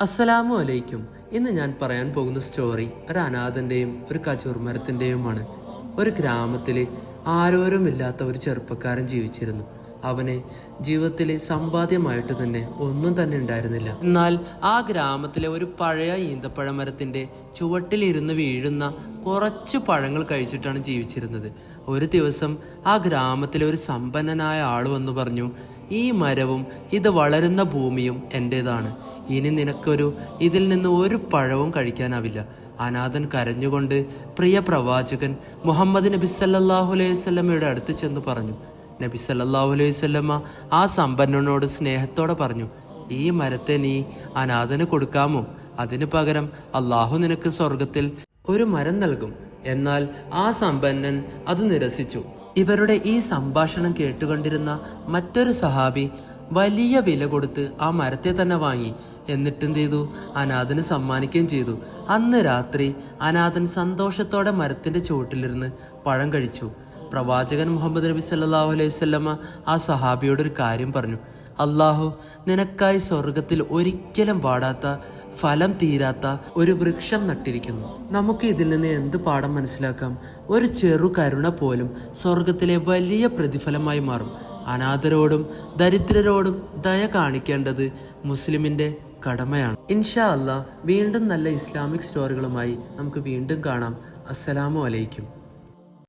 അസ്സലാമു അലൈക്കും. ഇന്ന് ഞാൻ പറയാൻ പോകുന്ന സ്റ്റോറി ഒരു അനാഥന്റെയും ഒരു കച്ചൂർ മരത്തിന്റെയുമാണ് ഒരു ഗ്രാമത്തിൽ ആരോരുമില്ലാത്ത ഒരു ചെറുപ്പക്കാരൻ ജീവിച്ചിരുന്നു. അവന് ജീവിതത്തിലെ സമ്പാദ്യമായിട്ട് തന്നെ ഒന്നും തന്നെ ഉണ്ടായിരുന്നില്ല. എന്നാൽ ആ ഗ്രാമത്തിലെ ഒരു പഴയ ഈന്തപ്പഴ മരത്തിന്റെ ചുവട്ടിലിരുന്ന് വീഴുന്ന കുറച്ച് പഴങ്ങൾ കഴിച്ചിട്ടാണ് ജീവിച്ചിരുന്നത്. ഒരു ദിവസം ആ ഗ്രാമത്തിലെ ഒരു സമ്പന്നനായ ആൾ വന്നു പറഞ്ഞു ഈ മരവും ഇത് വളരുന്ന ഭൂമിയും എന്റേതാണ് ഇനി നിനക്കൊരു ഇതിൽ നിന്ന് ഒരു പഴവും കഴിക്കാനാവില്ല. അനാഥൻ കരഞ്ഞുകൊണ്ട് പ്രിയ പ്രവാചകൻ മുഹമ്മദ് നബി സല്ലാഹു അലൈഹി സ്വല്ലമ്മയുടെ അടുത്ത് ചെന്ന് പറഞ്ഞു. നബി സല്ലാഹു അലൈഹി സ്വല്ലമ്മ ആ സമ്പന്നനോട് സ്നേഹത്തോടെ പറഞ്ഞു ഈ മരത്തെ നീ അനാഥന് കൊടുക്കാമോ? അതിനു പകരം അള്ളാഹു നിനക്ക് സ്വർഗത്തിൽ ഒരു മരം നൽകും. എന്നാൽ ആ സമ്പന്നൻ അത് നിരസിച്ചു. ഇവരുടെ ഈ സംഭാഷണം കേട്ടുകൊണ്ടിരുന്ന മറ്റൊരു സഹാബി വലിയ വില കൊടുത്ത് ആ മരത്തെ തന്നെ വാങ്ങി. എന്നിട്ടെന്ത് ചെയ്തു. അനാഥന് സമ്മാനിക്കുകയും ചെയ്തു. അന്ന് രാത്രി അനാഥൻ സന്തോഷത്തോടെ മരത്തിന്റെ ചുവട്ടിലിരുന്ന് പഴം കഴിച്ചു. പ്രവാചകൻ മുഹമ്മദ് നബി സല്ലാഹു അലൈഹി വസല്ലമ ആ സഹാബിയോട് ഒരു കാര്യം പറഞ്ഞു. അള്ളാഹു നിനക്കായി സ്വർഗത്തിൽ ഒരിക്കലും പാടാത്ത ഫലം തീരാത്ത ഒരു വൃക്ഷം നട്ടിരിക്കുന്നു. നമുക്ക് ഇതിൽ നിന്ന് എന്ത് പാഠം മനസ്സിലാക്കാം? ഒരു ചെറു കരുണ പോലും സ്വർഗത്തിലെ വലിയ പ്രതിഫലമായി മാറും. അനാഥരോടും ദരിദ്രരോടും ദയ കാണിക്കേണ്ടത് മുസ്ലിമിന്റെ കടമയാണ്. ഇൻഷാ അല്ലാ വീണ്ടും നല്ല ഇസ്ലാമിക് സ്റ്റോറികളുമായി നമുക്ക് വീണ്ടും കാണാം. അസ്സലാമു അലൈക്കും.